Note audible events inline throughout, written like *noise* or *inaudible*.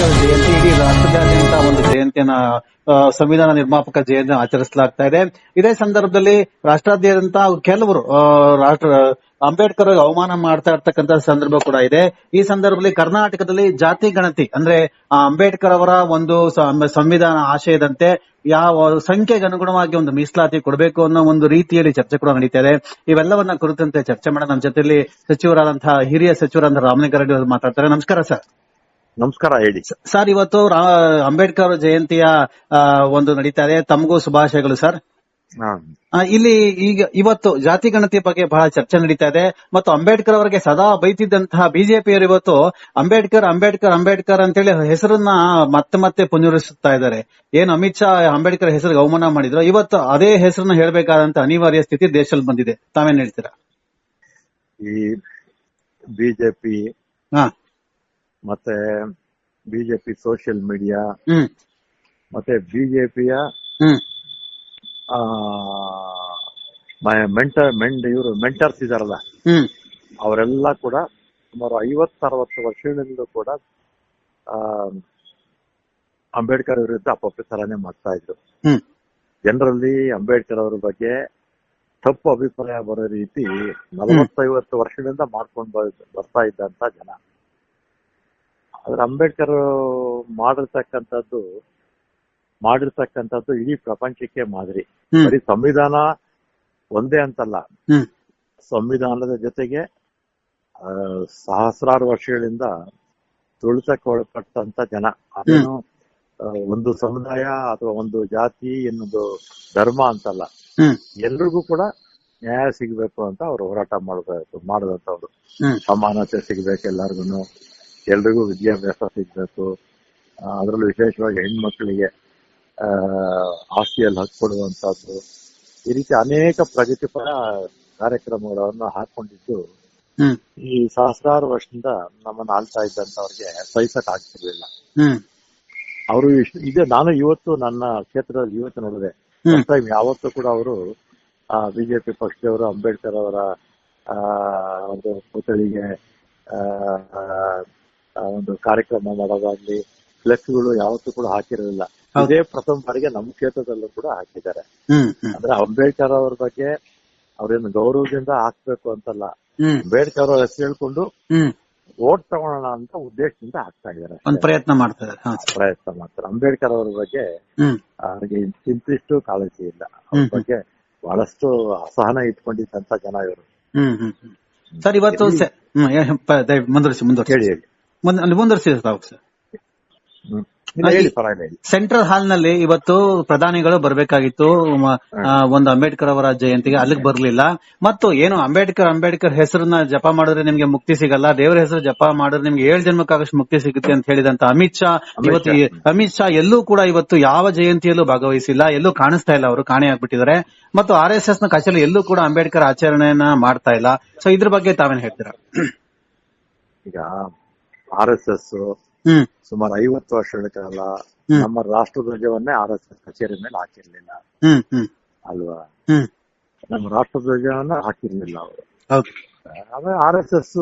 ಜಯಂತಿ ಇಡೀ ರಾಷ್ಟ್ರದಾದ್ಯಂತ ಒಂದು ಜಯಂತಿಯನ್ನ ಸಂವಿಧಾನ ನಿರ್ಮಾಪಕ ಜಯಂತಿ ಆಚರಿಸಲಾಗ್ತಾ ಇದೆ. ಇದೇ ಸಂದರ್ಭದಲ್ಲಿ ರಾಷ್ಟ್ರಾದ್ಯಂತ ಕೆಲವರು ರಾಷ್ಟ್ರ, ಅಂಬೇಡ್ಕರ್ ಅವಮಾನ ಮಾಡ್ತಾ ಇರ್ತಕ್ಕಂತ ಸಂದರ್ಭ ಕೂಡ ಇದೆ. ಈ ಸಂದರ್ಭದಲ್ಲಿ ಕರ್ನಾಟಕದಲ್ಲಿ ಜಾತಿ ಗಣತಿ, ಅಂದ್ರೆ ಅಂಬೇಡ್ಕರ್ ಅವರ ಒಂದು ಸಂವಿಧಾನ ಆಶಯದಂತೆ ಯಾವ ಸಂಖ್ಯೆಗೆ ಅನುಗುಣವಾಗಿ ಒಂದು ಮೀಸಲಾತಿ ಕೊಡಬೇಕು ಅನ್ನೋ ಒಂದು ರೀತಿಯಲ್ಲಿ ಚರ್ಚೆ ಕೂಡ ನಡೀತಾ ಇದೆ. ಇವೆಲ್ಲವನ್ನ ಕುರಿತಂತೆ ಚರ್ಚೆ ಮಾಡೋಣ. ನಮ್ಮ ಜೊತೆಯಲ್ಲಿ ಸಚಿವರಾದಂತಹ ಹಿರಿಯ ಸಚಿವರಾದಂತಹ ರಾಮಲಿಂಗಾರೆಡ್ಡಿ ಅವರು ಮಾತಾಡ್ತಾರೆ. ನಮಸ್ಕಾರ ಸರ್. ನಮಸ್ಕಾರ ಹೇಳಿ. ಸರ್ ಇವತ್ತು ಅಂಬೇಡ್ಕರ್ ಜಯಂತಿಯ ಒಂದು ನಡೀತಾ ಇದೆ ತಮಗೂ ಶುಭಾಶಯಗಳು ಸರ್. ಇಲ್ಲಿ ಈಗ ಇವತ್ತು ಜಾತಿ ಗಣತಿ ಬಗ್ಗೆ ಬಹಳ ಚರ್ಚೆ ನಡೀತಾ ಇದೆ. ಮತ್ತು ಅಂಬೇಡ್ಕರ್ ಅವರಿಗೆ ಸದಾ ಬೈತಿದ್ದಂತಹ ಬಿಜೆಪಿಯವರು ಇವತ್ತು ಅಂಬೇಡ್ಕರ್ ಅಂಬೇಡ್ಕರ್ ಅಂಬೇಡ್ಕರ್ ಅಂತೇಳಿ ಹೆಸರನ್ನ ಮತ್ತೆ ಮತ್ತೆ ಪುನರುತ್ತಾ ಇದ್ದಾರೆ. ಏನು ಅಮಿತ್ ಶಾ ಅಂಬೇಡ್ಕರ್ ಹೆಸರಿಗೆ ಅವಮಾನ ಮಾಡಿದ್ರು ಇವತ್ತು ಅದೇ ಹೆಸರನ್ನ ಹೇಳಬೇಕಾದಂತ ಅನಿವಾರ್ಯ ಸ್ಥಿತಿ ದೇಶದಲ್ಲಿ ಬಂದಿದೆ. ತಾವೇನ್ ಹೇಳ್ತೀರಾ? ಈ ಬಿಜೆಪಿ ಹಾ. ಮತ್ತೆ ಬಿಜೆಪಿ ಸೋಷಿಯಲ್ ಮೀಡಿಯಾ ಮತ್ತೆ ಬಿಜೆಪಿಯ ಮೆಂಟರ್ ಮೆಂಡ್ ಇವರು ಮೆಂಟರ್ಸ್ ಇದಾರಲ್ಲ. ಅವರೆಲ್ಲ ಕೂಡ ಸುಮಾರು ಐವತ್ ಅರವತ್ತು ವರ್ಷಗಳಿಂದ ಕೂಡ ಆ, ಅಂಬೇಡ್ಕರ್ ವಿರುದ್ಧ ಅಪಪ್ರಚಾರನೆ ಮಾಡ್ತಾ ಇದ್ರು. ಜನರಲ್ಲಿ ಅಂಬೇಡ್ಕರ್ ಅವರ ಬಗ್ಗೆ ತಪ್ಪು ಅಭಿಪ್ರಾಯ ಬರೋ ರೀತಿ ನಲವತ್ತೈವತ್ತು ವರ್ಷದಿಂದ ಮಾಡ್ಕೊಂಡು ಬರ್- ಬರ್ತಾ ಇದ್ದಂತ ಜನ. ಆದ್ರೆ ಅಂಬೇಡ್ಕರ್ ಮಾಡಿರ್ತಕ್ಕಂಥದ್ದು ಮಾಡಿರ್ತಕ್ಕಂಥದ್ದು ಇಡೀ ಪ್ರಪಂಚಕ್ಕೆ ಮಾದರಿ. ಬರೀ ಸಂವಿಧಾನ ಒಂದೇ ಅಂತಲ್ಲ. ಸಂವಿಧಾನದ ಜೊತೆಗೆ ಆ, ಸಹಸ್ರಾರು ವರ್ಷಗಳಿಂದ ತುಳಿತಕ್ಕೊಳಪಟ್ಟಂತ ಜನ. ಅದೇನು ಒಂದು ಸಮುದಾಯ ಅಥವಾ ಒಂದು ಜಾತಿ ಇನ್ನೊಂದು ಧರ್ಮ ಅಂತಲ್ಲ. ಎಲ್ರಿಗೂ ಕೂಡ ನ್ಯಾಯ ಸಿಗ್ಬೇಕು ಅಂತ ಅವ್ರು ಹೋರಾಟ ಮಾಡಬೇಕು ಮಾಡಿದಂತವ್ರು ಸಮಾನತೆ ಸಿಗ್ಬೇಕು ಎಲ್ಲರಿಗೂ ಎಲ್ರಿಗೂ ವಿದ್ಯಾಭ್ಯಾಸ ಸಿಗ್ಬೇಕು. ಅದರಲ್ಲೂ ವಿಶೇಷವಾಗಿ ಹೆಣ್ಮಕ್ಳಿಗೆ ಆ ಆಸ್ತಿಯಲ್ಲಿ ಹಕ್ಕು ಈ ರೀತಿ ಅನೇಕ ಪ್ರಗತಿಪರ ಕಾರ್ಯಕ್ರಮಗಳನ್ನು ಹಾಕೊಂಡಿದ್ದು ಈ ಸಹಸ್ರಾರು ವರ್ಷದಿಂದ ನಮ್ಮನ್ನ ಆಳ್ತಾ ಇದ್ದಂತವ್ರಿಗೆ ಸಹಿಸಕ್ ಆಗ್ತಿರ್ಲಿಲ್ಲ. ಅವರು ಇಷ್ಟು ಇದೆ ನಾನು ಇವತ್ತು ನನ್ನ ಕ್ಷೇತ್ರದಲ್ಲಿ ಇವತ್ತು ನೋಡಿದೆ. ಟೈಮ್ ಯಾವತ್ತೂ ಕೂಡ ಅವರು ಬಿಜೆಪಿ ಪಕ್ಷದವರು ಅಂಬೇಡ್ಕರ್ ಅವರ ಆ, ಒಂದು ಆ, ಒಂದು ಕಾರ್ಯಕ್ರಮ ಮಾಡೋದಾಗ್ಲಿ ಫ್ಲೆಕ್ಸ್ಗಳು ಯಾವತ್ತೂ ಕೂಡ ಹಾಕಿರಲಿಲ್ಲ. ಇದೇ ಪ್ರಥಮ ಬಾರಿಗೆ ನಮ್ಮ ಕ್ಷೇತ್ರದಲ್ಲೂ ಕೂಡ ಹಾಕಿದ್ದಾರೆ. ಅಂದ್ರೆ ಅಂಬೇಡ್ಕರ್ ಅವ್ರ ಬಗ್ಗೆ ಅವ್ರೇನು ಗೌರವದಿಂದ ಹಾಕ್ಬೇಕು ಅಂತಲ್ಲ. ಅಂಬೇಡ್ಕರ್ ಅವ್ರ ಹೆಸರು ಹೇಳ್ಕೊಂಡು ಓಟ್ ತಗೊಳ್ಳೋಣ ಅಂತ ಉದ್ದೇಶದಿಂದ ಹಾಕ್ತಾ ಇದಾರೆ ಒಂದ್ ಪ್ರಯತ್ನ ಮಾಡ್ತಾರೆ. ಪ್ರಯತ್ನ ಮಾಡ್ತಾರೆ. ಅಂಬೇಡ್ಕರ್ ಅವ್ರ ಬಗ್ಗೆ ಅವ್ರಿಗೆ ಇಂತಿಷ್ಟು ಕಾಳಜಿ ಇಲ್ಲ. ಅವ್ರ ಬಗ್ಗೆ ಬಹಳಷ್ಟು ಅಸಹನ ಇಟ್ಕೊಂಡಿದ್ದಂತ ಜನ ಇವರು. ಸರ್ ಇವತ್ತು ಮುಂದುವರಿಸಿ ಮುಂದುವರಿಸಿ. ಹೇಳಿ ಹೇಳಿ. ಅಲ್ಲಿ ಮುಂದುವರಿಸಿ ತಾವು ಸರ್. ಹ್ಮ್. ಹೇಳಿ ಪರವಾಗಿಲ್ಲ ಸೆಂಟ್ರಲ್ ಹಾಲ್ನಲ್ಲಿ ಇವತ್ತು ಪ್ರಧಾನಿಗಳು ಬರಬೇಕಾಗಿತ್ತು. ಒಂದು ಅಂಬೇಡ್ಕರ್ ಅವರ ಜಯಂತಿಗೆ ಅಲ್ಲಿಗೆ ಬರಲಿಲ್ಲ. ಮತ್ತು ಏನು ಅಂಬೇಡ್ಕರ್ ಅಂಬೇಡ್ಕರ್ ಹೆಸರನ್ನ ಜಪ ಮಾಡಿದ್ರೆ ನಿಮ್ಗೆ ಮುಕ್ತಿ ಸಿಗಲ್ಲ. ದೇವರ ಹೆಸರು ಜಪ ಮಾಡಿದ್ರೆ ನಿಮ್ಗೆ ಏಳು ಜನ್ಮಕ್ಕಾಗಷ್ಟು ಮುಕ್ತಿ ಸಿಗುತ್ತೆ ಅಂತ ಹೇಳಿದಂತ ಅಮಿತ್ ಶಾ. ಇವತ್ತು ಅಮಿತ್ ಶಾ ಎಲ್ಲೂ ಕೂಡ ಇವತ್ತು ಯಾವ ಜಯಂತಿಯಲ್ಲೂ ಭಾಗವಹಿಸಿಲ್ಲ. ಎಲ್ಲೂ ಕಾಣಿಸ್ತಾ ಇಲ್ಲ ಅವರು ಕಾಣೆ ಆಗ್ಬಿಟ್ಟಿದ್ದಾರೆ. ಮತ್ತು ಆರ್ ಎಸ್ ಎಸ್ನ ಕಚೇರಿ ಎಲ್ಲೂ ಕೂಡ ಅಂಬೇಡ್ಕರ್ ಆಚರಣೆಯನ್ನ ಮಾಡ್ತಾ ಇಲ್ಲ. ಸೊ ಇದ್ರ ಬಗ್ಗೆ ತಾವೇನ್ ಹೇಳ್ತೀರಾ? ಈಗ ಆರ್ ಎಸ್ ಎಸ್ ಸುಮಾರು ಐವತ್ತು ವರ್ಷಗಳ ಕಾಲ ನಮ್ಮ ರಾಷ್ಟ್ರ ಧ್ವಜವನ್ನೇ ಆರ್ ಎಸ್ ಎಸ್ ಕಚೇರಿ ಮೇಲೆ ಹಾಕಿರ್ಲಿಲ್ಲ. ಅಲ್ವಾ? ನಮ್ಮ ರಾಷ್ಟ್ರ ಧ್ವಜವನ್ನ ಹಾಕಿರ್ಲಿಲ್ಲ ಅವರು. ಆಮೇಲೆ ಆರ್ ಎಸ್ ಎಸ್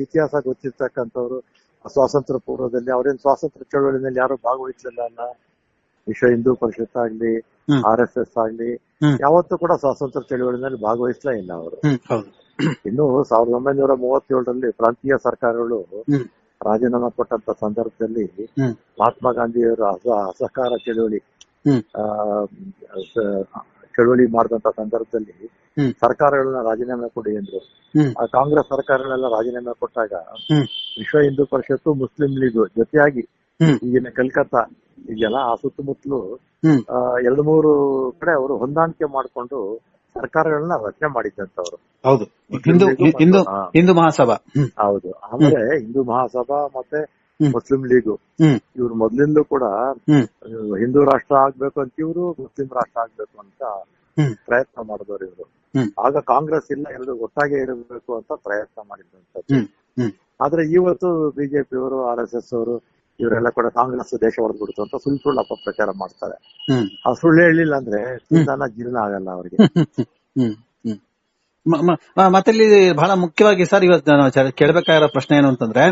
ಇತಿಹಾಸ ಗೊತ್ತಿರ್ತಕ್ಕಂಥವ್ರು ಸ್ವಾತಂತ್ರ್ಯ ಪೂರ್ವದಲ್ಲಿ ಅವ್ರೇನ್ ಸ್ವಾತಂತ್ರ್ಯ ಚಳವಳಿನಲ್ಲಿ ಯಾರು ಭಾಗವಹಿಸಲಿಲ್ಲ ಅಲ್ಲ. ವಿಶ್ವ ಹಿಂದೂ ಪರಿಷತ್ ಆಗ್ಲಿ. ಆರ್ ಎಸ್ ಎಸ್ ಆಗ್ಲಿ ಯಾವತ್ತೂ ಕೂಡ ಸ್ವಾತಂತ್ರ್ಯ ಚಳವಳಿನಲ್ಲಿ ಭಾಗವಹಿಸ್ಲೇ ಇಲ್ಲ ಅವರು. ಇನ್ನು ಸಾವಿರದ ಒಂಬೈನೂರ ಮೂವತ್ತೇಳರಲ್ಲಿ ಪ್ರಾಂತೀಯ ಸರ್ಕಾರಗಳು ರಾಜೀನಾಮೆ ಕೊಟ್ಟಂತ ಸಂದರ್ಭದಲ್ಲಿ ಮಹಾತ್ಮ ಗಾಂಧಿಯವರು ಅಸ ಅಸಹಕಾರ ಚಳುವಳಿ ಚಳುವಳಿ ಆ, ಸ- ಚಳವಳಿ ಮಾಡಿದಂತ ಸಂದರ್ಭದಲ್ಲಿ ಸರ್ಕಾರಗಳನ್ನ ರಾಜೀನಾಮೆ ಕೊಡಿ ಎಂದ್ರು. ಆ ಕಾಂಗ್ರೆಸ್ ಸರ್ಕಾರಗಳೆಲ್ಲ ರಾಜೀನಾಮೆ ಕೊಟ್ಟಾಗ ವಿಶ್ವ ಹಿಂದೂ ಪರಿಷತ್ತು ಮುಸ್ಲಿಂ ಲೀಗ್ ಜೊತೆಯಾಗಿ ಈಗಿನ ಕಲ್ಕತ್ತಾ ಇದೆಯಲ್ಲ ಆ ಸುತ್ತಮುತ್ತಲು ಎರಡು ಮೂರು ಕಡೆ ಅವರು ಹೊಂದಾಣಿಕೆ ಮಾಡಿಕೊಂಡು ಸರ್ಕಾರಗಳನ್ನ ರಚನೆ ಮಾಡಿದ್ದಂತವ್ರು ಹೌದು. ಹಿಂದೂ ಹಿಂದೂ ಹಿಂದೂ ಮಹಾಸಭಾ. ಹೌದು. ಆಮೇಲೆ ಹಿಂದೂ ಮಹಾಸಭಾ ಮತ್ತೆ ಮುಸ್ಲಿಂ ಲೀಗು. ಇವ್ರು ಮೊದ್ಲಿಂದಲೂ ಕೂಡ ಹಿಂದೂ ರಾಷ್ಟ್ರ ಆಗ್ಬೇಕು ಅಂತ ಇವ್ರು ಮುಸ್ಲಿಂ ರಾಷ್ಟ್ರ ಆಗ್ಬೇಕು ಅಂತ ಪ್ರಯತ್ನ ಮಾಡಿದವರು ಇವರು. ಆಗ ಕಾಂಗ್ರೆಸ್ ಇಲ್ಲ ಎರಡು ಒಟ್ಟಾಗೆ ಇರಬೇಕು ಅಂತ ಪ್ರಯತ್ನ ಹ್ಮ್. ಆದ್ರೆ ಇವತ್ತು ಬಿಜೆಪಿ ಅವರು ಆರ್ ಎಸ್ ಎಸ್ ಅವರು ಇವರೆಲ್ಲ ಕೂಡ ಕಾಂಗ್ರೆಸ್ ದೇಶ ಹೊಡೆದ್ಬಿಡ್ತು ಅಂತ ಸುಳ್ಳು ಸುಳ್ಳು ಅಪಪ್ರಚಾರ ಮಾಡ್ತಾರೆ. ಆ ಸುಳ್ಳು ಹೇಳಿಲ್ಲ ಅಂದ್ರೆ ಜೀರ್ಣ ಆಗಲ್ಲ ಅವರಿಗೆ. ಹ್ಮ್ ಹ್ಮ್ ಮ- ಮ- ಮತ್ತೆ ಇಲ್ಲಿ ಬಹಳ ಮುಖ್ಯವಾಗಿ ಸರ್ ಇವತ್ತು ನಾನು ಚ- ಪ್ರಶ್ನೆ ಏನು ಅಂತಂದ್ರೆ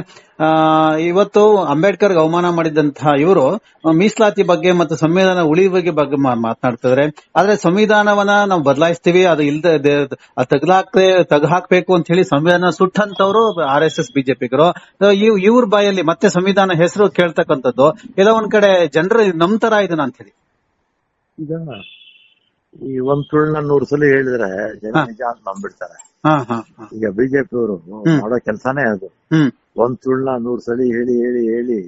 ಇವತ್ತು ಅಂಬೇಡ್ಕರ್ ಅವಮಾನ ಮಾಡಿದಂತಹ ಇವರು ಮೀಸಲಾತಿ ಬಗ್ಗೆ ಮತ್ತು ಸಂವಿಧಾನ ಉಳಿವಿಗೆ ಬಗ್ಗೆ ಮಾತನಾಡ್ತಿದ್ರೆ. ಆದ್ರೆ ಸಂವಿಧಾನವನ್ನ ನಾವು ಬದಲಾಯಿಸ್ತೀವಿ, ಅದು ಇಲ್ದೇ ತಗಲಾಕ್ತೆ ತಗ ಹಾಕ್ಬೇಕು ಅಂತ ಹೇಳಿ ಸಂವಿಧಾನ ಸುಟ್ಟಂತವ್ರು ಆರ್ ಎಸ್ ಎಸ್ ಬಿಜೆಪಿಗರು. ಇವ್ರ ಬಾಯಲ್ಲಿ ಮತ್ತೆ ಸಂವಿಧಾನ ಹೆಸರು ಕೇಳ್ತಕ್ಕಂಥದ್ದು, ಎಲ್ಲ ಒಂದ್ ಕಡೆ ಜನರು ನಂಬ್ತಾರ ಇದನ್ನ ಅಂತ ಹೇಳಿ ಈ ಒಂದ್ ಸುಳ್ಳನ್ನ ನೂರ್ ಸಲ ಹೇಳಿದ್ರೆ ಜನ ನಿಜ ಅಂತ ನಂಬಿಡ್ತಾರೆ ಈಗ ಬಿಜೆಪಿ ಅವರು ಮಾಡೋ ಕೆಲಸನೇ ಅದು. ಒಂದ್ ಸುಳ್ಳನ್ನ ನೂರ್ ಸಲ ಹೇಳಿ ಹೇಳಿ ಹೇಳಿ.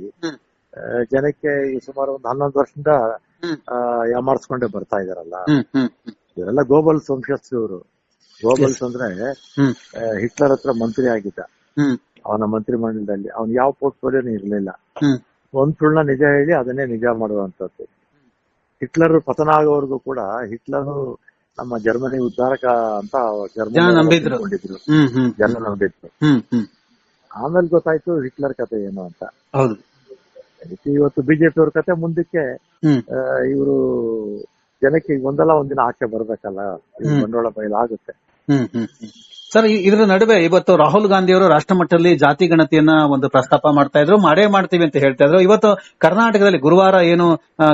ಜನಕ್ಕೆ ಈ ಸುಮಾರು ಒಂದ್ ಹನ್ನೊಂದು ವರ್ಷದಿಂದ ಯಾಮಾರ್ಸ್ಕೊಂಡೇ ಬರ್ತಾ ಇದಾರಲ್ಲ. ಇವರೆಲ್ಲ ಗೋಬಲ್ಸ್ ವಂಶಸ್ಥರು ಇವರು ಗೋಬಲ್ಸ್ ಅಂದ್ರೆ ಹಿಟ್ಲರ್ ಹತ್ರ ಮಂತ್ರಿ ಆಗಿದ್ದ. ಅವನ ಮಂತ್ರಿ ಮಂಡಲದಲ್ಲಿ ಅವ್ನ್ ಯಾವ ಪೋರ್ಟ್ಫೋಲಿಯೋನು ಇರ್ಲಿಲ್ಲ. ಒಂದ್ ಸುಳ್ಳ ನಿಜ ಹೇಳಿ ಅದನ್ನೇ ನಿಜ ಮಾಡುವಂತದ್ದು ಹಿಟ್ಲರ್ ಪತನ ಆಗೋವರೆಗೂ ಕೂಡ ಹಿಟ್ಲರ್ ನಮ್ಮ ಜರ್ಮನಿ ಉದ್ಧಾರಕ ಅಂತ ಜರ್ಮನಿ ನಂಬಿದ್ರು. ಜನ ನಂಬಿದ್ರು. ಆಮೇಲೆ ಗೊತ್ತಾಯ್ತು ಹಿಟ್ಲರ್ ಕತೆ ಏನು ಅಂತ. ಇವತ್ತು ಬಿಜೆಪಿ ಅವ್ರ ಕತೆ ಮುಂದಕ್ಕೆ ಇವರು ಜನಕ್ಕೆ ಒಂದಲ್ಲ ಒಂದಿನ ಆಚೆ ಬರ್ಬೇಕಲ್ಲ. ಬಂಡವಾಳ ಬಯಲಾಗುತ್ತೆ. ಸರ್ ಇದರ ನಡುವೆ ಇವತ್ತು ರಾಹುಲ್ ಗಾಂಧಿ ಅವರು ರಾಷ್ಟ್ರ ಮಟ್ಟದಲ್ಲಿ ಜಾತಿ ಗಣತಿಯನ್ನ ಒಂದು ಪ್ರಸ್ತಾಪ ಮಾಡ್ತಾ ಇದ್ರು. ಮಾಡೇ ಮಾಡ್ತೀವಿ ಅಂತ ಹೇಳ್ತಾ ಇದ್ರು. ಇವತ್ತು ಕರ್ನಾಟಕದಲ್ಲಿ ಗುರುವಾರ ಏನು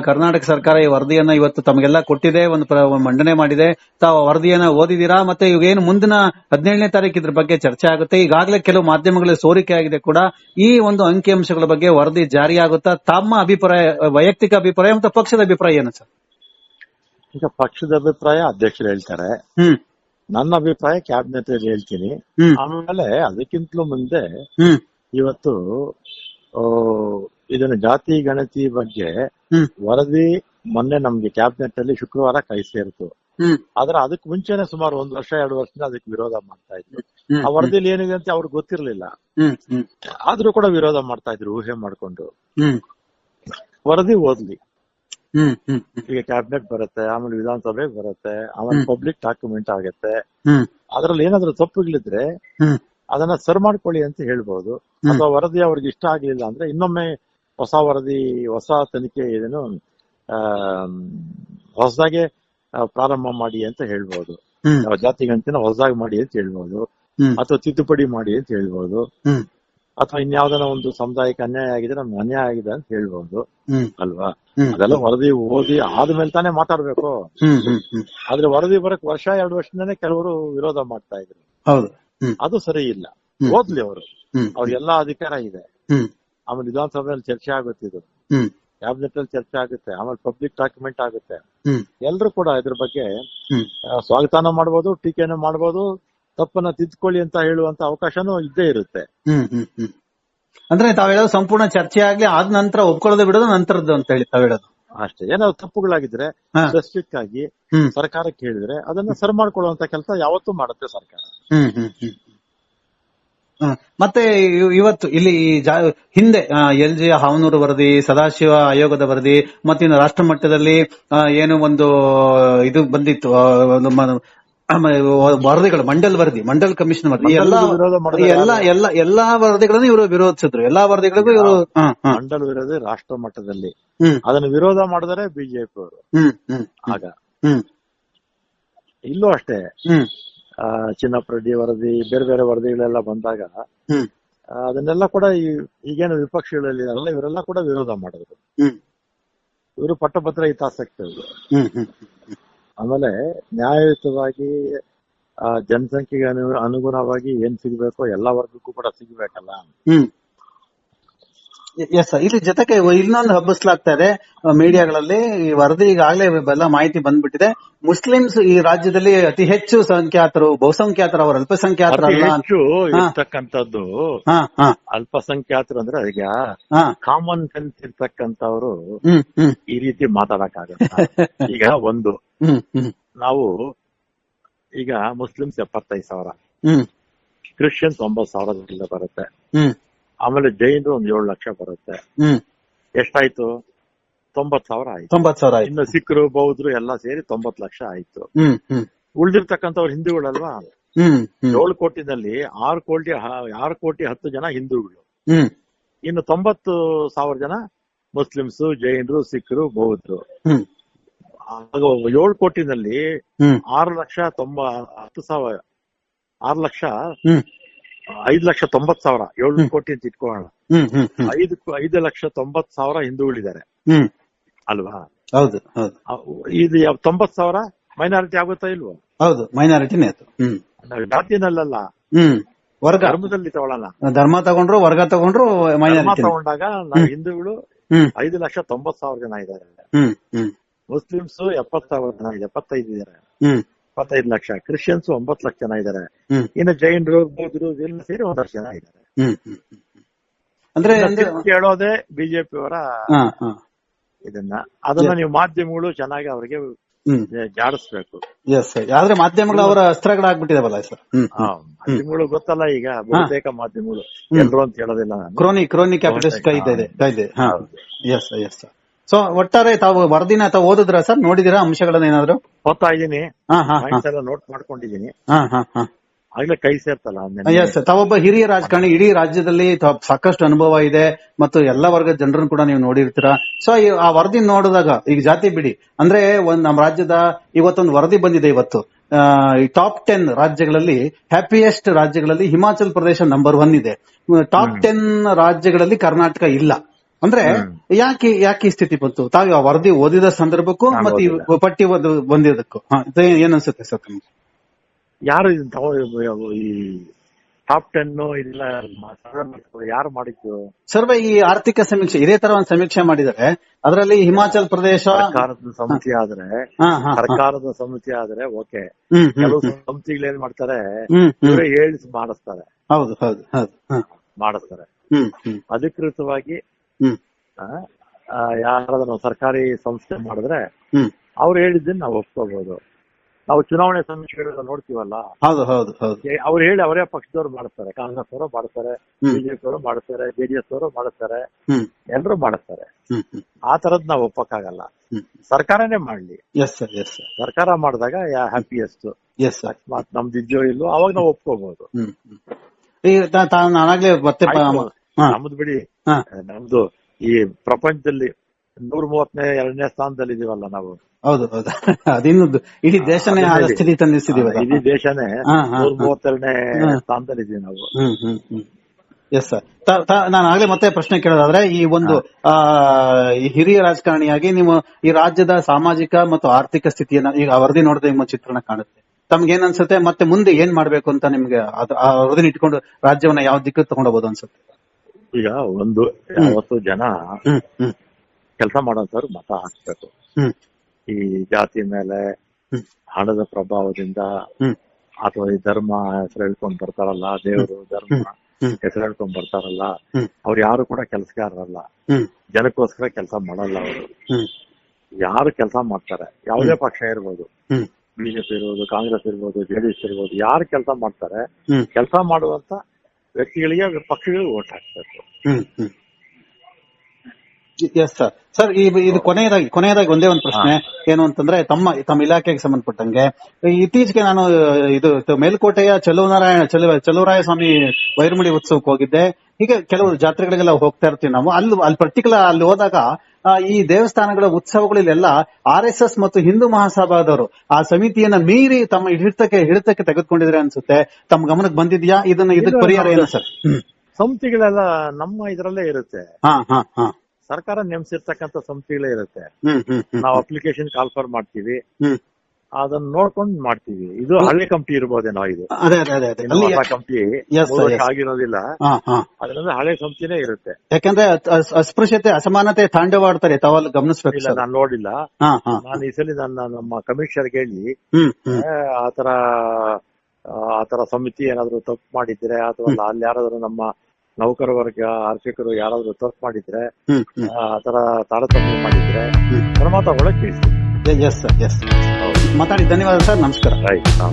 ಕರ್ನಾಟಕ ಸರ್ಕಾರ ಈ ವರದಿಯನ್ನ ಇವತ್ತು ತಮಗೆಲ್ಲ ಕೊಟ್ಟಿದೆ ಒಂದು ಮಂಡನೆ ಮಾಡಿದೆ. ತಾವು ವರದಿಯನ್ನ ಓದಿದೀರಾ? ಮತ್ತೆ ಇವಾಗ ಏನು ಮುಂದಿನ ಹದಿನೇಳನೇ ತಾರೀಕು ಇದ್ರ ಬಗ್ಗೆ ಚರ್ಚೆ ಆಗುತ್ತೆ. ಈಗಾಗಲೇ ಕೆಲವು ಮಾಧ್ಯಮಗಳಲ್ಲಿ ಸೋರಿಕೆ ಆಗಿದೆ ಕೂಡ. ಈ ಒಂದು ಅಂಕಿಅಂಶಗಳ ಬಗ್ಗೆ ವರದಿ ಜಾರಿಯಾಗುತ್ತಾ? ತಮ್ಮ ಅಭಿಪ್ರಾಯ ವೈಯಕ್ತಿಕ ಅಭಿಪ್ರಾಯ ಮತ್ತು ಪಕ್ಷದ ಅಭಿಪ್ರಾಯ ಏನು ಸರ್? ಈಗ ಪಕ್ಷದ ಅಭಿಪ್ರಾಯ ಅಧ್ಯಕ್ಷರು ಹೇಳ್ತಾರೆ. ಹ್ಮ್. ನನ್ನ ಅಭಿಪ್ರಾಯ ಕ್ಯಾಬಿನೆಟ್ ಅಲ್ಲಿ ಹೇಳ್ತೀನಿ. ಆಮೇಲೆ ಅದಕ್ಕಿಂತಲೂ ಮುಂದೆ ಇವತ್ತು ಇದನ್ನ ಜಾತಿ ಗಣತಿ ಬಗ್ಗೆ ವರದಿ ಮೊನ್ನೆ ನಮ್ಗೆ ಕ್ಯಾಬಿನೆಟ್ ಅಲ್ಲಿ ಶುಕ್ರವಾರ ಕೈ ಸೇರಿತು ಆದ್ರೆ ಅದಕ್ಕೆ ಮುಂಚೆನೆ ಸುಮಾರು ಒಂದ್ ವರ್ಷ ಎರಡು ವರ್ಷದಿಂದ ಅದಕ್ಕೆ ವಿರೋಧ ಮಾಡ್ತಾ ಇದ್ರು. ಆ ವರದಿಲಿ ಏನಿದೆ ಅಂತ ಅವ್ರಿಗೆ ಗೊತ್ತಿರ್ಲಿಲ್ಲ. ಆದ್ರೂ ಕೂಡ ವಿರೋಧ ಮಾಡ್ತಾ ಇದ್ರು ಊಹೆ ಮಾಡ್ಕೊಂಡು. ವರದಿ ಓದ್ಲಿ. ಈಗ ಕ್ಯಾಬಿನೆಟ್ ಬರುತ್ತೆ ಆಮೇಲೆ ವಿಧಾನಸಭೆಗೆ ಬರುತ್ತೆ ಆಮೇಲೆ ಪಬ್ಲಿಕ್ ಡಾಕ್ಯುಮೆಂಟ್ ಆಗುತ್ತೆ. ಅದ್ರಲ್ಲಿ ಏನಾದ್ರು ತಪ್ಪುಗಳಿದ್ರೆ ಅದನ್ನ ಸರ್ ಮಾಡ್ಕೊಳ್ಳಿ ಅಂತ ಹೇಳ್ಬಹುದು ಅಥವಾ ವರದಿ ಅವ್ರಿಗೆ ಇಷ್ಟ ಆಗ್ಲಿಲ್ಲ ಅಂದ್ರೆ ಇನ್ನೊಮ್ಮೆ ಹೊಸ ವರದಿ ಹೊಸ ತನಿಖೆ ಏನು ಹೊಸದಾಗೆ ಪ್ರಾರಂಭ ಮಾಡಿ ಅಂತ ಹೇಳ್ಬಹುದು ಜಾತಿ ಗಂಟಿನ ಹೊಸದಾಗಿ ಮಾಡಿ ಅಂತ ಹೇಳ್ಬಹುದು ಅಥವಾ ತಿದ್ದುಪಡಿ ಮಾಡಿ ಅಂತ ಹೇಳ್ಬಹುದು ಅಥವಾ ಇನ್ಯಾವ್ದನ ಒಂದು ಸಮುದಾಯಕ್ಕೆ ಅನ್ಯಾಯ ಆಗಿದೆ ನಮ್ಗೆ ಅನ್ಯಾಯ ಆಗಿದೆ ಅಂತ ಹೇಳ್ಬಹುದು ಅಲ್ವಾ. ಅದೆಲ್ಲ ವರದಿ ಓದಿ ಆದ್ಮೇಲೆ ತಾನೇ ಮಾತಾಡ್ಬೇಕು. ಆದ್ರೆ ವರದಿ ಬರಕ್ ವರ್ಷ ಎರಡು ವರ್ಷದಿಂದಾನೇ ಕೆಲವರು ವಿರೋಧ ಮಾಡ್ತಾ ಇದ್ರು. ಹೌದು. ಅದು ಸರಿ ಇಲ್ಲ. ಓದ್ಲಿ ಅವರು. ಅವ್ರಿಗೆಲ್ಲಾ ಅಧಿಕಾರ ಇದೆ. ಆಮೇಲೆ ವಿಧಾನಸಭೆಯಲ್ಲಿ ಚರ್ಚೆ ಆಗುತ್ತಿದ್ದು ಕ್ಯಾಬಿನೆಟ್ ಅಲ್ಲಿ ಚರ್ಚೆ ಆಗುತ್ತೆ. ಆಮೇಲೆ ಪಬ್ಲಿಕ್ ಡಾಕ್ಯುಮೆಂಟ್ ಆಗುತ್ತೆ. ಎಲ್ರು ಕೂಡ ಇದ್ರ ಬಗ್ಗೆ ಸ್ವಾಗತನ ಮಾಡ್ಬೋದು ಟೀಕೆನ ಮಾಡ್ಬೋದು ತಪ್ಪನ್ನ ತಿದ್ಕೊಳ್ಳಿ ಅಂತ ಹೇಳುವಂತ ಅವಕಾಶನೂ ಇದ್ದೇ ಇರುತ್ತೆ. ಹ್ಮ್ ಹ್ಮ್ ಹ್ಮ್. ಅಂದ್ರೆ ತಾವ್ ಹೇಳೋದು ಸಂಪೂರ್ಣ ಚರ್ಚೆ ಆಗ್ಲಿ ಆದ ನಂತರ ಒಪ್ಕೊಳ್ಳೋದು ಬಿಡೋದು ನಂತರದ್ದು ಅಂತ ಹೇಳಿ ತಾವ್ ಹೇಳೋದು ಅಷ್ಟೇ. ಏನಾದ್ರು ತಪ್ಪುಗಳಾಗಿದ್ರೆ. ಸ್ಪೆಸಿಫಿಕ್ ಆಗಿ ಸರ್ಕಾರಕ್ಕೆ ಹೇಳಿದ್ರೆ ಅದನ್ನ ಸರಿ ಮಾಡ್ಕೊಳ್ಳುವಂತ ಕೆಲಸ ಯಾವತ್ತೂ ಮಾಡುತ್ತೆ ಸರ್ಕಾರ. ಹ್ಮ್ ಹ್ಮ್ ಹ್ಮ್ ಮತ್ತೆ ಇವತ್ತು ಇಲ್ಲಿ ಹಿಂದೆ ಎಲ್ ಜಿ ಹಾವನೂರು ವರದಿ ಸದಾಶಿವ ಆಯೋಗದ ವರದಿ ಮತ್ತಿನ್ನು ರಾಷ್ಟ್ರ ಮಟ್ಟದಲ್ಲಿ ಏನು ಒಂದು ಇದು ಬಂದಿತ್ತು ಆ, ಒಂದು ಮ- ಆಮ- ವರದಿಗಳು ಮಂಡಲ್ ವರದಿ ಮಂಡಲ್ ಕಮಿಷನ್ ವರದಿ ಎಲ್ಲಾ ಎಲ್ಲಾ ಮಂಡಲ್ ವಿರೋಧ ಮಾಡಿದ್ರೆ ಎಲ್ಲ ಎಲ್ಲ ವರದಿಗಳನ್ನು ಇವರು ವಿರೋಧಿಸಿದ್ರು. ಎಲ್ಲಾ ವರದಿಗಳಿಗೂ ಇವರು ಮಂಡಲ್. ವಿರೋಧಿ ರಾಷ್ಟ್ರ ಮಟ್ಟದಲ್ಲಿ. ಅದನ್ನ ವಿರೋಧ ಮಾಡಿದರೆ ಬಿಜೆಪಿ ಅವರು. ಆಗ. ಇಲ್ಲೂ ಅಷ್ಟೇ. ಚಿನ್ನಪ್ಪ ರೆಡ್ಡಿ ವರದಿ ಬೇರೆ ಬೇರೆ ವರದಿಗಳೆಲ್ಲ ಬಂದಾಗ ಅದನ್ನೆಲ್ಲ ಕೂಡ ಈ- ಈಗೇನು ವಿಪಕ್ಷಗಳಲ್ಲಿ ಇವರೆಲ್ಲ ಕೂಡ ವಿರೋಧ ಮಾಡಿದ್ರು. ಇವರು ಪಟ್ಟಭದ್ರ ಹಿತಾಸಕ್ತಿ ಆಮೇಲೆ ನ್ಯಾಯಯುತವಾಗಿ ಜನಸಂಖ್ಯೆಗೆ ಅನು- ಅನುಗುಣವಾಗಿ ಏನ್ ಸಿಗ್ಬೇಕೋ ಎಲ್ಲಾ ವರ್ಗಕ್ಕೂ ಕೂಡ ಸಿಗ್ಬೇಕಲ್ಲ? ಎಸ್ ಇಲ್ಲಿ ಜೊತೆಗೆ ಇನ್ನೊಂದು ಹಬ್ಬಸ್ಲಾಗ್ತಾ ಇದೆ ಮೀಡಿಯಾಗಳಲ್ಲಿ. ಈ ವರದಿ ಈಗಾಗಲೇ ಎಲ್ಲ ಮಾಹಿತಿ ಬಂದ್ಬಿಟ್ಟಿದೆ. ಮುಸ್ಲಿಮ್ಸ್ ಈ ರಾಜ್ಯದಲ್ಲಿ ಅತಿ ಹೆಚ್ಚು ಸಂಖ್ಯಾತರು ಬಹುಸಂಖ್ಯಾತರು ಅವರು ಅತಿ ಅಲ್ಪಸಂಖ್ಯಾತರಲ್ಲ ಹೆಚ್ಚು. ಇರ್ತಕ್ಕಂಥದ್ದು ಅಲ್ಪಸಂಖ್ಯಾತರು ಅಂದ್ರೆ ಈಗ ಕಾಮನ್ ಸೆನ್ಸ್ ಇರ್ತಕ್ಕಂಥವ್ರು ಈ ರೀತಿ ಮಾತಾಡಕ್ಕಾಗತ್ತ *laughs* ಈಗ ಒಂದು. ನಾವು ಈಗ ಮುಸ್ಲಿಮ್ಸ್ ಎಪ್ಪತ್ತೈದು ಸಾವಿರ. ಹ್ಮ್. ಕ್ರಿಶ್ಚಿಯನ್ಸ್ ಒಂಬತ್ತು ಸಾವಿರದಿಂದ ಬರುತ್ತೆ. ಹ್ಮ್. ಆಮೇಲೆ ಜೈನರು ಒಂದ್ ಏಳು ಲಕ್ಷ ಬರುತ್ತೆ. ಹ್ಮ್. ಎಷ್ಟಾಯ್ತು? ತೊಂಬತ್ ಸಾವಿರ ಆಯ್ತು. ತೊಂಬತ್ ಸಾವಿರ ಆಯ್ತು. ಇನ್ನು ಸಿಖ್ರು ಬೌದ್ಧರು ಎಲ್ಲ ಸೇರಿ ತೊಂಬತ್ ಲಕ್ಷ ಆಯ್ತು. ಹ್ಮ್ ಹ್ಮ್. ಉಳಿದಿರ್ತಕ್ಕಂಥವ್ರು ಹಿಂದೂಗಳಲ್ವಾ? ಹ್ಮ್ ಹ್ಮ್. ಏಳು ಕೋಟಿನಲ್ಲಿ ಆರು ಕೋಟಿ ಆರು ಕೋಟಿ ಹತ್ತು ಜನ ಹಿಂದೂಗಳು. ಹ್ಮ್. ಇನ್ನು ತೊಂಬತ್ತು ಸಾವಿರ ಜನ ಮುಸ್ಲಿಮ್ಸ್ ಜೈನರು ಸಿಖ್ರು ಬೌದ್ಧರು ಹ್ಮ್. ಆಗ ಏಳು ಕೋಟಿನಲ್ಲಿ ಹ್ಮ್. ಆರು ಲಕ್ಷ ತೊಂಬ ಹತ್ತು ಸಾವಿರ ಆರು ಲಕ್ಷ ಹ್ಮ್. ಐದು ಲಕ್ಷ ತೊಂಬತ್ ಸಾವಿರ ಏಳು. ಕೋಟಿ ಅಂತ ಇಟ್ಕೊಳ್ಳೋಣ. ಐದು ಐದು ಲಕ್ಷ ತೊಂಬತ್ ಸಾವಿರ ಹಿಂದೂಗಳಿದ್ದಾರೆ. ಅಲ್ವಾ? ಹೌದು ಇದು ತೊಂಬತ್ ಸಾವಿರ ಮೈನಾರಿಟಿ ಆಗುತ್ತಾ ಇಲ್ವೋ? ಹೌದು ಮೈನಾರಿಟಿನೇ ಆಯ್ತು ಜಾತಿನಲ್ಲ ವರ್ಗ. ಧರ್ಮದಲ್ಲಿ ತಗೊಳ್ಳೋಣ. ಧರ್ಮ ತಗೊಂಡ್ರು ವರ್ಗ ತಗೊಂಡ್ರು ಧರ್ಮ ಮೈನಾರಿಟಿ. ತಗೊಂಡಾಗ ಹಿಂದೂಗಳು ಐದು ಲಕ್ಷ ತೊಂಬತ್ ಸಾವಿರ ಜನ ಇದ್ದಾರೆ. ಮುಸ್ಲಿಮ್ಸ್ ಎಪ್ಪತ್ ಸಾವಿರ ಜನ ಎಪ್ಪತ್ತೈದು ಇದ್ದಾರೆ. ಹ್ಮ್. ಇಪ್ಪತ್ತೈದು ಲಕ್ಷ. ಕ್ರಿಶ್ಚಿಯನ್ಸ್ ಒಂಬತ್ತು ಲಕ್ಷ ಜನ ಇದ್ದಾರೆ ಇನ್ನು ಜೈನರು ಬೌದ್ಧರು ಎಲ್ಲ ಸೇರಿ ಒಂದಷ್ಟು ಜನ ಇದ್ದಾರೆ. ಅಂದ್ರೆ ಕೇಳೋದೇ ಬಿಜೆಪಿ ಅವರ ಇದನ್ನ. ಅದನ್ನ ನೀವು ಮಾಧ್ಯಮಗಳು ಚೆನ್ನಾಗಿ ಅವರಿಗೆ ಜಾಡಿಸ್ಬೇಕು. ಎಸ್ ಆದ್ರೆ ಮಾಧ್ಯಮಗಳು ಅವರ ಅಸ್ತ್ರಗಳಾಗ್ಬಿಟ್ಟಿದಾವಲ್ಲ ಸರ್ ಮಾಧ್ಯಮಗಳು ಗೊತ್ತಲ್ಲ ಈಗ ಬಹುತೇಕ ಮಾಧ್ಯಮಗಳು. ಎಲ್ಲರೂ ಅಂತ ಹೇಳೋದಿಲ್ಲ ಕ್ರೋನಿ ಕ್ರೋನಿ ಕ್ಯಾಪಿಟಲಿಸ್ಟ್ ಕೈ ಇದೆ ಕಾಯ್ದೆ. ಎಸ್ ಎಸ್ ಸೊ ಒಟ್ಟಾರೆ ತಾವು ವರದಿನ ತಾವು ಓದಿದ್ರ ಸರ್? ನೋಡಿದಿರಾ ಅಂಶಗಳನ್ನ ಏನಾದ್ರು? ಓದ್ತಾ ಇದೀನಿ ಹಾ ಹಾ ಹಾ. ಎಲ್ಲ ನೋಟ್ ಮಾಡ್ಕೊಂಡಿದೀನಿ ಹಾ ಹಾ ಹಾ. ಆಗ್ಲೇ ಕೈ ಸೇರ್ತಲ್ಲ ನೆನ್ನೆ. ಎಸ್ ತಾವೊಬ್ಬ ಹಿರಿಯ ರಾಜಕಾರಣಿ ಇಡೀ ರಾಜ್ಯದಲ್ಲಿ ಸಾಕಷ್ಟು ಅನುಭವ ಇದೆ ಮತ್ತು ಎಲ್ಲ ವರ್ಗದ ಜನರನ್ನು ಕೂಡ ನೀವು ನೋಡಿರ್ತೀರಾ. ಸೊ ಆ ವರದಿ ನೋಡಿದಾಗ ಈಗ ಜಾತಿ ಬಿಡಿ. ಅಂದ್ರೆ ಒಂದ್ ನಮ್ಮ ರಾಜ್ಯದ ಇವತ್ತೊಂದು ವರದಿ ಬಂದಿದೆ ಇವತ್ತು. ಟಾಪ್ ಟೆನ್ ರಾಜ್ಯಗಳಲ್ಲಿ ಹ್ಯಾಪಿಯೆಸ್ಟ್ ರಾಜ್ಯಗಳಲ್ಲಿ ಹಿಮಾಚಲ್ ಪ್ರದೇಶ ನಂಬರ್ ಒನ್ ಇದೆ. ಟಾಪ್ ಟೆನ್ ರಾಜ್ಯಗಳಲ್ಲಿ ಕರ್ನಾಟಕ ಇಲ್ಲ. ಅಂದ್ರೆ ಯಾಕೆ ಯಾಕೆ ಈ ಸ್ಥಿತಿ ಬಂತು? ತಾವು ಆ ವರದಿ ಓದಿದ ಸಂದರ್ಭಕ್ಕೂ ಮತ್ತೆ ಪಟ್ಟಿ ಬಂದಿದ್ದಕ್ಕೂ. ಏನನ್ಸುತ್ತೆ ಏನ್ ಅನ್ಸುತ್ತೆ ಸರ್ ತಮಗೆ? ಯಾರು ಈ ಟಾಪ್ ಟೆನ್ ಇಲ್ಲ ಯಾರು ಮಾಡಿದ್ದು? ಸರ್ವೆ ಈ ಆರ್ಥಿಕ ಸಮೀಕ್ಷೆ ಇದೇ ತರ ಒಂದು ಸಮೀಕ್ಷೆ ಮಾಡಿದರೆ ಅದರಲ್ಲಿ ಹಿಮಾಚಲ್ ಪ್ರದೇಶ ಸರ್ಕಾರದ ಸಮಿತಿ ಆದ್ರೆ. ಸರ್ಕಾರದ ಸಮಿತಿ ಆದ್ರೆ ಓಕೆ. ಕೆಲವು. ಸಮಿತಿಗಳು ಏನ್ ಮಾಡ್ತಾರೆ. ಇವರೇ ಹೇಳಿ ಮಾಡಿಸ್ತಾರೆ. ಹೌದು ಹೌದು ಹೌದು. ಮಾಡಿಸ್ತಾರೆ. ಅಧಿಕೃತವಾಗಿ ಯಾರಾದ್ರೂ ಸರ್ಕಾರಿ ಸಂಸ್ಥೆ ಮಾಡಿದ್ರೆ ಅವ್ರು ಹೇಳಿದ್ದನ್ನ ನಾವು ಒಪ್ಕೋಬಹುದು ನಾವು ಚುನಾವಣೆ ಸಮೀಕ್ಷೆಗಳೆಲ್ಲ ನೋಡ್ತೀವಲ್ಲ? ಹೌದು ಹೌದು ಹೌದು. ಏ- ಅವ್ರು ಹೇಳಿ ಅವರೇ ಪಕ್ಷದವ್ರು ಮಾಡ್ತಾರೆ. ಕಾಂಗ್ರೆಸ್ ಅವರು ಮಾಡ್ತಾರೆ. ಬಿಜೆಪಿ ಅವರು ಮಾಡ್ತಾರೆ ಜೆಡಿಎಸ್ ಅವರು ಮಾಡ್ತಾರೆ ಎಲ್ಲರೂ ಮಾಡ್ತಾರೆ. ಆ ತರದ್ ನಾವು ಒಪ್ಪಕ್ಕಾಗಲ್ಲ. ಸರ್ಕಾರನೇ ಮಾಡ್ಲಿ. ಎಸ್ ಸರ್ ಎಸ್ ಸರ್ ಸರ್ಕಾರ ಮಾಡಿದಾಗ ಹ್ಯಾಪಿಯೆಸ್ಟ್ ಅಕಸ್ಮಾತ್ ನಮ್ದು ಇದ್ಯೋ ಇಲ್ಲೋ ಅವಾಗ ನಾವು ಒಪ್ಕೋಬಹುದು. ಈಗ ನಾನಾಗ್ಲೇ ಮತ್ತೆ ನಮ್ದು ಬಿಡಿ. ನಮ್ದು ಈ ಪ್ರಪಂಚದಲ್ಲಿ ನೂರ ಮೂವತ್ತನೇ ಎರಡನೇ ಸ್ಥಾನದಲ್ಲಿ ಇದೀವಲ್ಲ ನಾವು. ಹೌದು ಹೌದು. *laughs* ಅದಿನ್ನು ಇಡೀ ದೇಶನೇ ಆ ಸ್ಥಿತಿ ತಂದಿಸಿದೀವಿ ಇಡೀ ದೇಶನೇ ನೂರ. ಮೂವತ್ತೆರಡನೇ. ಸ್ಥಾನದಲ್ಲಿ ಇದೀವಿ ನಾವು. ಎಸ್ ಸರ್ ನಾನು ಆಗ್ಲೇ ಮತ್ತೆ ಪ್ರಶ್ನೆ ಕೇಳೋದಾದ್ರೆ ಈ ಒಂದು ಹಿರಿಯ ರಾಜಕಾರಣಿಯಾಗಿ ನೀವು ಈ ರಾಜ್ಯದ ಸಾಮಾಜಿಕ ಮತ್ತು ಆರ್ಥಿಕ ಸ್ಥಿತಿಯನ್ನ ಈಗ ವರದಿ ನೋಡಿದ್ರೆ ನಿಮ್ಮ ಚಿತ್ರಣ ಕಾಣುತ್ತೆ. ತಮ್ಗೆ ಏನ್ ಅನ್ಸುತ್ತೆ? ಮತ್ತೆ ಮುಂದೆ ಏನ್ ಮಾಡ್ಬೇಕು ಅಂತ ನಿಮ್ಗೆ ಆ ವರದಿನ ಇಟ್ಕೊಂಡು ರಾಜ್ಯವನ್ನ ಯಾವ ದಿಕ್ಕು ತಗೊಂಡೋಗ್ಬೋದು ಅನ್ಸುತ್ತೆ? ಈಗ ಒಂದು ಯಾವತ್ತು ಜನ ಕೆಲಸ ಮಾಡೋ ಕೆಲಸ ಮಾಡೋಂಥವ್ರು ಮತ ಹಾಕ್ಬೇಕು. ಈ ಜಾತಿ ಮೇಲೆ ಹಣದ ಪ್ರಭಾವದಿಂದ ಅಥವಾ ಈ ಧರ್ಮ ಹೆಸರು ಹೇಳ್ಕೊಂಡ್ ಬರ್ತಾರಲ್ಲ ದೇವರು ಧರ್ಮ. ಹೆಸರು ಹೇಳ್ಕೊಂಡ್ ಬರ್ತಾರಲ್ಲ. ಅವ್ರು ಯಾರು ಕೂಡ ಕೆಲಸಗಾರರಲ್ಲ. ಜನಕ್ಕೋಸ್ಕರ ಕೆಲಸ ಮಾಡಲ್ಲ ಅವರು. ಯಾರು ಕೆಲಸ ಮಾಡ್ತಾರೆ? ಯಾವುದೇ ಪಕ್ಷ ಇರ್ಬೋದು. ಬಿಜೆಪಿ ಇರ್ಬೋದು ಕಾಂಗ್ರೆಸ್ ಇರ್ಬೋದು ಜೆಡಿಎಸ್ ಇರ್ಬೋದು ಯಾರು ಕೆಲಸ ಮಾಡ್ತಾರೆ? ಕೆಲಸ ಮಾಡುವಂತ ವ್ಯಕ್ತಿಗಳಿಗೆ ಪಕ್ಷಗಳಿಗೆ vote hmm hmm. Yes sir sir ಈ ಇದು ಕೊನೆಯದಾಗಿ ಕೊನೆಯದಾಗಿ ಒಂದೇ ಒಂದು ಪ್ರಶ್ನೆ. ಏನು ಅಂತಂದ್ರೆ ತಮ್ಮ ತಮ್ಮ ಇಲಾಖೆಗೆ ಸಂಬಂಧಪಟ್ಟಂಗೆ. ಇತ್ತೀಚೆಗೆ ನಾನು ಇದು ಮೇಲ್ಕೋಟೆಯ ಚಲುವನಾರಾಯಣ ಚಲುವ ಚಲುವರಾಯ ಸ್ವಾಮಿ ವೈರಮುಡಿ ಉತ್ಸವಕ್ಕೆ ಹೋಗಿದ್ದೆ. ಹೀಗೆ ಕೆಲವು ಜಾತ್ರೆಗಳಿಗೆಲ್ಲ ಹೋಗ್ತಾ ಇರ್ತೀವಿ ನಾವು. ಅಲ್ಲಿ ಅಲ್ಲಿ ಪರ್ಟಿಕ್ಯುಲರ್ ಅಲ್ಲಿ ಹೋದಾಗ ಈ ದೇವಸ್ಥಾನಗಳ ಉತ್ಸವಗಳಲ್ಲೆಲ್ಲ ಆರ್ ಎಸ್ ಎಸ್ ಮತ್ತು ಹಿಂದೂ ಮಹಾಸಭಾದವರು ಆ ಸಮಿತಿಯನ್ನ ಮೀರಿ ತಮ್ಮ ಹಿಡಿತಕ್ಕೆ ಹಿಡಿತಕ್ಕೆ ತೆಗೆದುಕೊಂಡಿದ್ರೆ ಅನ್ಸುತ್ತೆ. ತಮ್ಮ ಗಮನಕ್ಕೆ ಬಂದಿದ್ಯಾ? ಇದನ್ನ ಇದಕ್ಕೆ ಪರಿಹಾರ ಏನು ಸರ್? ಸಮಿತಿಗಳೆಲ್ಲ ಸಂಸ್ಥೆಗಳೆಲ್ಲ ನಮ್ಮ ಇದರಲ್ಲೇ ಇರುತ್ತೆ. ಹಾ ಹಾ ಹಾ. ಸರ್ಕಾರ ನೇಮಿಸಿರ್ತಕ್ಕಂತ ಸಂಸ್ಥೆಗಳೇ ಇರುತ್ತೆ. ನಾವು ಅಪ್ಲಿಕೇಶನ್ ಕಾಲ್ಫರ್ ಮಾಡ್ತೀವಿ. ಹ್ಮ್. ಅದನ್ನ ನೋಡ್ಕೊಂಡು ಮಾಡ್ತೀವಿ. ಇದು ಹಳೆ ಕಂಪ್ನಿ ಇರ್ಬೋದೇನೋ ಇದು. ಅದೇ ಅದೇ ಅದೇ ಅದೇ. ಹೊಸ ಆಗಿರೋದಿಲ್ಲ. ಅದ್ರಿಂದ ಹಳೆ ಕಂಪಿನೇ ಇರುತ್ತೆ. ಯಾಕಂದ್ರೆ ಅಸ್ಪೃಶ್ಯತೆ ಅಸಮಾನತೆ ತಾಂಡವಾಡ್ತಾರೆ ತಾವಲ್ಲಿ ಗಮನಿಸ್ಬೇಕು ಇಲ್ಲ ನಾನು ನೋಡಿಲ್ಲ. ನಾನು ಈ ಸಲ ನನ್ನ ನಮ್ಮ ಕಮಿಷನರ್ ಹೇಳಿ ಆತರ ಆತರ ಸಮಿತಿ ಏನಾದ್ರು ತಪ್ಪು ಮಾಡಿದ್ರೆ ಅಥವಾ ಅಲ್ಲಿ ಯಾರಾದ್ರೂ ನಮ್ಮ ನೌಕರ ವರ್ಗ ಆರ್ಥಿಕರು ಯಾರಾದ್ರೂ ತಪ್ಪು ಮಾಡಿದ್ರೆ ಆತರ ತಾರತಮ್ಯ ಮಾಡಿದ್ರೆ. ಕ್ರಮ ತಗೊಳಕ್ ತಿಳಿಸ್ತೀನಿ ಎಸ್ ಸರ್ ಎಸ್ ಮಾತಾಡಿ ಧನ್ಯವಾದ ಸರ್ ನಮಸ್ಕಾರ ರೈಟ್ ಹಾ.